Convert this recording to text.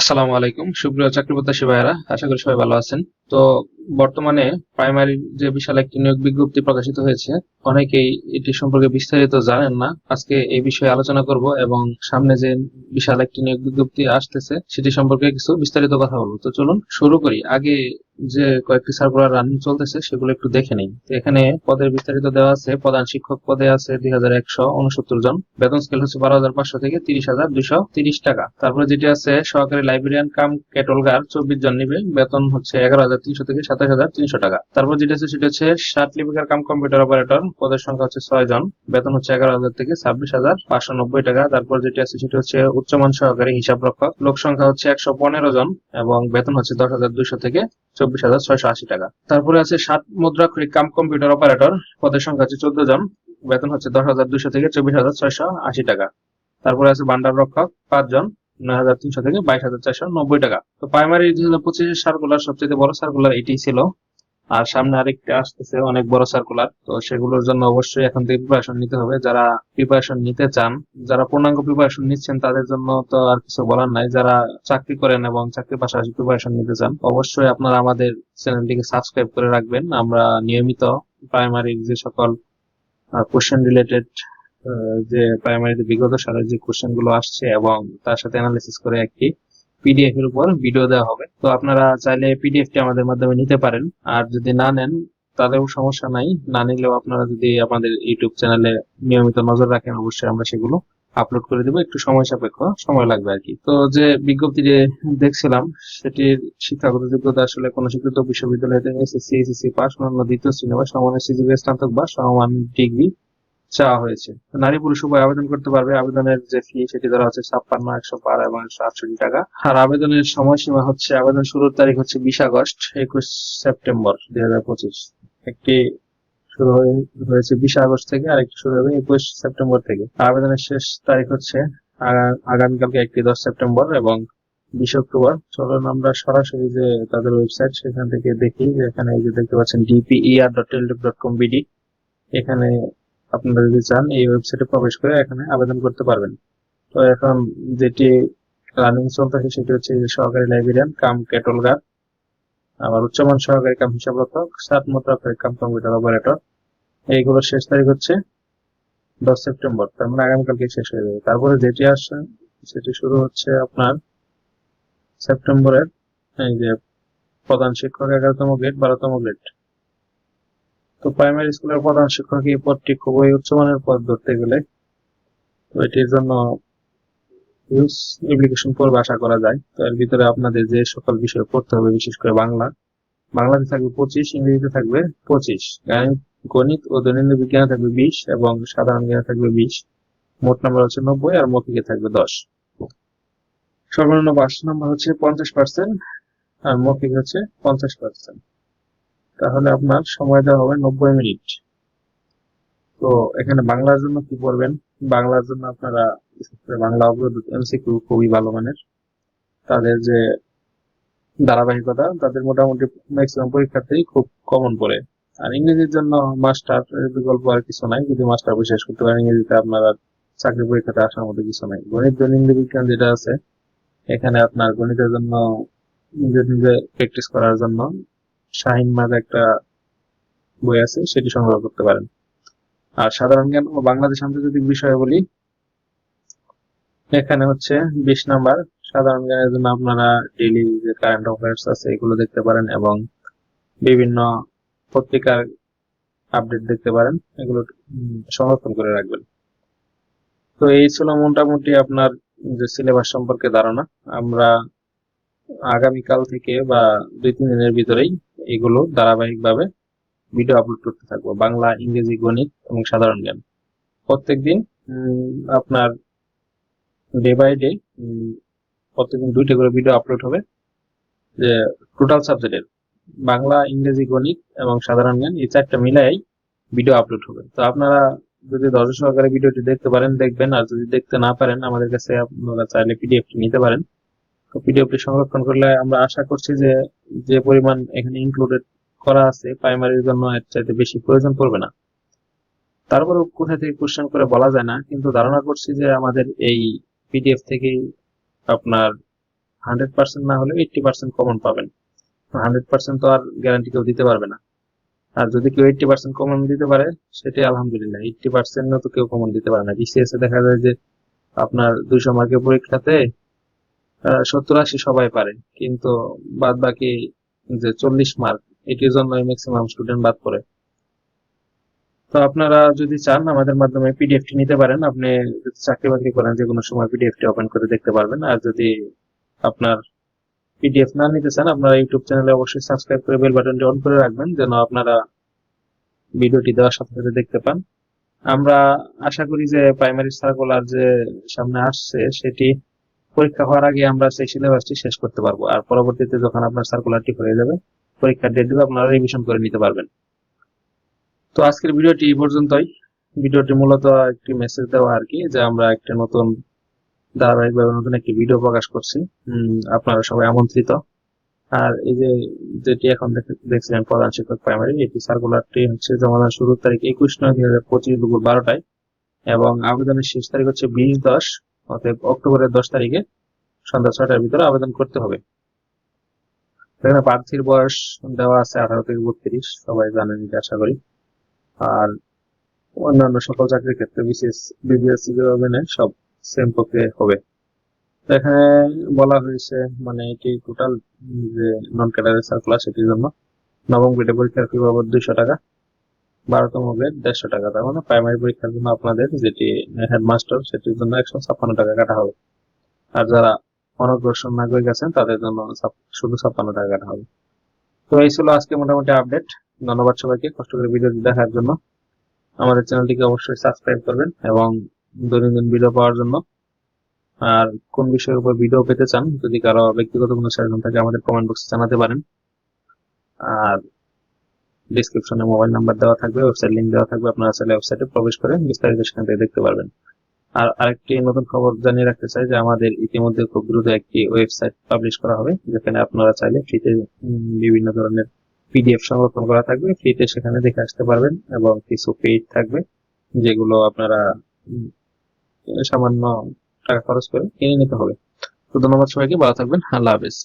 আসসালামু আলাইকুম। সুপ্রিয় চাকরি প্রত্যাশী ভাইয়েরা আশা করি সবাই ভালো আছেন। তো বর্তমানে প্রাইমারি যে বিশাল একটি নিয়োগ বিজ্ঞপ্তি প্রকাশিত হয়েছে, অনেকেই এটি সম্পর্কে বিস্তারিত জানেন না। আজকে এই বিষয়ে আলোচনা করব এবং সামনে যে বিশাল একটি নিয়োগ বিজ্ঞপ্তি আসতেছে, সেটি সম্পর্কে কিছু বিস্তারিত কথা বলব। তো চলুন শুরু করি। আগে যে কয়েকটি সার্কুলার রানিং চলতেছে, সেগুলো একটু দেখে নিই। এখানে পদের বিস্তারিত দেওয়া আছে। প্রধান শিক্ষক পদে আছে দুই হাজার একশো উনসত্তর জন। বেতন স্কেল হচ্ছে বারো হাজার পাঁচশো থেকে তিরিশ হাজার দুইশো তিরিশ টাকা। তারপরে যেটি আছে, সহকারী লাইব্রেরিয়ান কাম ক্যাটলগার চব্বিশ জন নিবে। বেতন হচ্ছে এগারো হাজার তিনশো থেকে সাতাশ হাজার তিনশো টাকা। তারপর যেটা আছে সেটা হচ্ছে ষাট লিপিকার কাম কম্পিউটার অপারেটর, পদের সংখ্যা হচ্ছে ছয় জন। বেতন হচ্ছে এগারো হাজার থেকে ছাব্বিশ হাজার পাঁচশো নব্বই টাকা। তারপর যেটি আছে সেটা হচ্ছে উচ্চমান সহকারী হিসাব রক্ষক। লোক সংখ্যা হচ্ছে একশো পনেরো জন এবং বেতন হচ্ছে দশ হাজার দুইশো থেকে চব্বিশ হাজার ছয়শো আশি টাকা। তারপরে আছে ষাট মুদ্রাক্ষরিক কাম কম্পিউটার অপারেটর, পদের সংখ্যা হচ্ছে চোদ্দ জন। বেতন হচ্ছে দশ হাজার দুইশো থেকে চব্বিশ হাজার ছয়শো আশি টাকা। তারপরে আছে ভান্ডার রক্ষক পাঁচজন হাজার তিনশো থেকে বাইশ হাজার চারশো নব্বই টাকা। তো প্রাইমারি দুই হাজার পঁচিশের সার্কুলার সবচেয়ে বড় সার্কুলার এটি ছিল। আর সামনে আরেকটা আসতেছে, অনেক বড় সার্কুলার তো সেগুলোর জন্য অবশ্যই এখন থেকে প্রিপারেশন নিতে হবে। যারা প্রিপারেশন নিতে চান, যারা পূর্ণাঙ্গ প্রিপারেশন নিচ্ছেন, তাদের জন্য তো আর কিছু বলার নাই। যারা চাকরি করেন এবং চাকরির পাশাপাশি প্রিপারেশন নিতে চান, অবশ্যই আপনারা আমাদের চ্যানেলটিকে সাবস্ক্রাইব করে রাখবেন। আমরা নিয়মিত প্রাইমারি যে সকল কোশ্চেন রিলেটেড যে প্রাইমারিতে বিগত সালের যে কোশ্চেনগুলো আসছে এবং তার সাথে অ্যানালিসিস করে একটি পিডিএফ এর উপর ভিডিও দেওয়া হবে। তো আপনারা চাইলে পিডিএফটি আমাদের মাধ্যমে নিতে পারেন। আর যদি না নেন, তাহলেও সমস্যা নাই। না নিলেও আপনারা যদি আমাদের ইউটিউব চ্যানেলে নিয়মিত নজর রাখেন, অবশ্যই আমরা সেগুলো আপলোড করে দেবো। একটু সময় সাপেক্ষ, সময় লাগবে আর কি। তো যে বিজ্ঞপ্তি যে দেখছিলাম, সেটির শিক্ষাগত যোগ্যতা আসলে কোনো স্বীকৃত বিশ্ববিদ্যালয়তে এসএসসি এসএসসি পাস অন্যান্য দ্বিতীয় শ্রেণি বা সিজিপি স্নাতক বা সমমান ডিগ্রি চাওয়া হয়েছে। নারী পুরুষ উভয় আবেদন করতে পারবে। আবেদনের যে ফি সেটি ধরা হচ্ছে ছাপ্পান্ন, একশো বারো এবং একশো আটষট্টি টাকা। আর আবেদনের সময়সীমা হচ্ছে, আবেদন শুরুর তারিখ হচ্ছে বিশ আগস্ট, একুশ সেপ্টেম্বর দুই হাজার পঁচিশ। একটি শুরু হয়ে- হয়েছে বিশ আগস্ট থেকে আর একটি শুরু হবে একুশ সেপ্টেম্বর থেকে। আবেদনের শেষ তারিখ হচ্ছে আগা- আগামীকালকে একটি দশ সেপ্টেম্বর এবং বিশ অক্টোবর। চলুন আমরা সরাসরি যে তাদের ওয়েবসাইট, সেখান থেকে দেখি। এখানে এই যে দেখতে পাচ্ছেন DPER dot Teletalk dot com BD এখানে আপনারা যদি চান, এই ওয়েবসাইটে প্রবেশ করে এখানে আবেদন করতে পারবেন। তো এখন যেটি রানিং চলতেছে সেটি হচ্ছে সহকারী লাইব্রেরিয়ান কাম ক্যাটলগার আবার উচ্চমান সহকারী কাম হিসাব রক্ষক সাত মুদ্রাক্ষরিক কাম কম্পিউটার অপারেটর এইগুলোর শেষ তারিখ হচ্ছে দশ সেপ্টেম্বর, তার মানে আগামীকালকে শেষ হয়ে যাবে। তারপরে যেটি আসছে, সেটি শুরু হচ্ছে আপনার সেপ্টেম্বরের, এই যে প্রধান শিক্ষক এগারোতম গ্রেড বারোতম গ্রেড তো প্রাইমারি স্কুলের প্রধান শিক্ষক এই পদটি খুবই উচ্চমানের পদ ধরতে গেলে, তো এটির জন্য অ্যাপ্লিকেশন আশা করা যায়। তো এর ভিতরে আপনাদের যে সকল বিষয় পড়তে হবে, বিশেষ করে বাংলা, বাংলাতে থাকবে পঁচিশ, ইংরেজিতে থাকবে পঁচিশ। গাণিত ও দৈনন্দিন বিজ্ঞানে থাকবে বিশ এবং সাধারণ জ্ঞানে থাকবে বিশ। মোট নাম্বার হচ্ছে নব্বই আর মৌখিকে থাকবে দশ। সর্বনিম্ন পাস নাম্বার হচ্ছে পঞ্চাশ পার্সেন্ট আর মৌখিক হচ্ছে পঞ্চাশ পার্সেন্ট তাহলে আপনার সময় দেওয়া হবে নব্বই মিনিট। তো এখানে বাংলার জন্য কি করবেন বাংলার জন্য আপনারা বাংলা অগ্রদূত এমসিকিউ খুবই ভালো মানের। তাদের যে ধারাবাহিকতা, তাদের মোটামুটি ম্যাক্সিমাম পরীক্ষার্থী খুব কমন পড়ে। আর ইংরেজির জন্য মাস্টার বিকল্প আর কিছু নাই। যদি মাস্টার বিশেষ করতে পারেন, ইংরেজিতে আপনারা চাকরি পরীক্ষাতে আসার মতো কিছু নাই। গণিত দৈনন্দিন বিজ্ঞান যেটা আছে, এখানে আপনার গণিতের জন্য নিজে নিজে প্র্যাকটিস করার জন্য শাহিন মাদ একটা বই আছে, সেটি সংগ্রহ করতে পারেন। আর সাধারণ জ্ঞান ও বাংলাদেশ আন্তর্জাতিক বিষয় বলি, এখানে হচ্ছে বিশ নাম্বার। সাধারণ জ্ঞানের জন্য আপনারা ডেইলি যে কারেন্ট অ্যাফেয়ার্স আছে, এগুলো দেখতে পারেন এবং বিভিন্ন পত্রিকার আপডেট দেখতে পারেন। এগুলো সংরক্ষণ করে রাখবেন। তো এই ছিল মোটামুটি আপনার যে সিলেবাস সম্পর্কে ধারণা। আমরা আগামীকাল থেকে বা দুই তিন দিনের ভিতরেই এগুলো ধারাবাহিকভাবে ভিডিও আপলোড করতে থাকব। বাংলা ইংরেজি গণিত এবং সাধারণ জ্ঞান। প্রত্যেকদিন উম, আপনার ডে বাই ডে প্রত্যেকদিন দুইটা করে ভিডিও আপলোড হবে। যে টোটাল সাবজেক্টের বাংলা ইংরেজি গণিত এবং সাধারণ জ্ঞান এই চারটা মিলাই ভিডিও আপলোড হবে। তো আপনারা যদি ধৈর্য সহকারে ভিডিওটি দেখতে পারেন দেখবেন আর যদি দেখতে না পারেন আমাদের কাছে আপনারা চাইলে পিডিএফটি নিতে পারেন। তো পিডিএফটি সংরক্ষণ করলে আমরা আশা করছি যে যে পরিমাণ এখানে ইনক্লুডেড করা আছে প্রাইমারির জন্য এর চাইতে বেশি প্রয়োজন পড়বে না। তারপরেও কোথা থেকে কোশ্চেন করে বলা যায় না, কিন্তু ধারণা করছি যে আমাদের এই পিডিএফ থেকেই আপনার হান্ড্রেড পার্সেন্ট না হলেও এইটটি পার্সেন্ট কমন পাবেন। হান্ড্রেড পার্সেন্ট তো আর গ্যারান্টি কেউ দিতে পারবে না। আর যদি কেউ এইটটি পার্সেন্ট কমন দিতে পারে, সেটাই আলহামদুলিল্লাহ। এইটটি পার্সেন্টও তো কেউ কমন দিতে পারে না। বিসিএস এ দেখা যায় যে আপনার দুইশো মার্কের পরীক্ষাতে সত্তর আশি সবাই পারে। কিন্তু বাদ বাকি যে চল্লিশ মার্ক এটির জন্য ম্যাক্সিমাম স্টুডেন্ট বাদ পড়ে। তো আপনারা যদি চান, আমাদের মাধ্যমে পিডিএফটি নিতে পারেন। আপনি যদি চাকরি বাকরি করেন, যে কোনো সময় পিডিএফটি ওপেন করে দেখতে পারবেন। আর যদি আপনার পিডিএফ না নিতে চান, আপনারা ইউটিউব চ্যানেলে অবশ্যই সাবস্ক্রাইব করে বেল বাটনটি অন করে রাখবেন, যেন আপনারা ভিডিওটি দেওয়ার সাথে সাথে দেখতে পান। আমরা আশা করি যে প্রাইমারি সার্কুলার যে সামনে আসছে, সেটি পরীক্ষা হওয়ার আগে আমরা সেই সিলেবাসটি শেষ করতে পারব। আর পরবর্তীতে যখন আপনার সার্কুলারটি হয়ে যাবে, পরীক্ষার ডেট দিবে আপনারা রিভিশন করে নিতে পারবেন। তো আজকের ভিডিওটি এই পর্যন্তই। ভিডিওটি মূলত একটি মেসেজ দেওয়া আর কি, যে আমরা একটা নতুন, ধারাবাহিকভাবে নতুন একটি ভিডিও প্রকাশ করছি। আপনারা সবাই আমন্ত্রিত। আর এই যে, যেটি এখন দেখ- দেখছিলেন প্রধান শিক্ষক প্রাইমারি এটি সার্কুলারটি হচ্ছে জমাদান শুরুর তারিখ একুশ নয় দুই হাজার পঁচিশ দুপুর বারোটায়। এবং আবেদনের শেষ তারিখ হচ্ছে বিশ দশ অতএব অক্টোবরের দশ তারিখে সন্ধ্যা ছয়টার ভিতরে আবেদন করতে হবে। এখানে প্রার্থীর বয়স দেওয়া আছে আঠারো থেকে বত্রিশ, সবাই জানেন এটা আশা করি। আর অন্যান্য সকল চাকরির ক্ষেত্রে বিশেষ বিবিএস মেনে সব সেম প্রক্রিয়া হবে। এখানে বলা হয়েছে মানে এটি টোটাল যে নন ক্যাডারের সার্কুলার সেটির জন্য, নবম গ্রেডের পরীক্ষার ফি বাবদ দুইশো টাকা। বারোতম গ্রেড দেড়শো টাকা। তার মানে প্রাইমারি পরীক্ষার জন্য আপনাদের যেটি হেডমাস্টার সেটির জন্য একশো ছাপ্পান্ন টাকা কাটা হবে। আর যারা অনগ্রসর নাগরিক আছেন, তাদের জন্য শুধু ছাপ্পান্ন টাকা কাটা হবে। তো এই ছিল আজকে মোটামুটি আপডেট ধন্যবাদ সবাইকে কষ্ট করে ভিডিওটি দেখার জন্য। আমাদের চ্যানেলটিকে অবশ্যই সাবস্ক্রাইব করবেন এবং দৈনন্দিন ভিডিও পাওয়ার জন্য। আর কোন বিষয়ের উপর ভিডিও পেতে চান, যদি কারও ব্যক্তিগত কোনো সাজেশন থাকে, আমাদের কমেন্ট বক্সে জানাতে পারেন। আর ডিসক্রিপশনে মোবাইল নাম্বার দেওয়া থাকবে ওয়েবসাইট লিংক দেওয়া থাকবে, আপনারা চাইলে ওয়েবসাইটে প্রবেশ করে বিস্তারিত সেখান থেকে দেখতে পারবেন। আর আরেকটি নতুন খবর জানিয়ে রাখতে চাই যে আমাদের ইতিমধ্যে খুব দ্রুত একটি ওয়েবসাইট পাবলিশ করা হবে, যেখানে আপনারা চাইলে ফ্রিতে বিভিন্ন ধরনের পিডিএফ সংরক্ষণ করা থাকবে। ফ্রিতে সেখানে দেখে আসতে পারবেন এবং কিছু পেইড থাকবে, যেগুলো আপনারা সামান্য টাকা খরচ করে কিনে নিতে হবে। তো ধন্যবাদ সবাইকে, ভালো থাকবেন, আল্লাহ হাফেজ।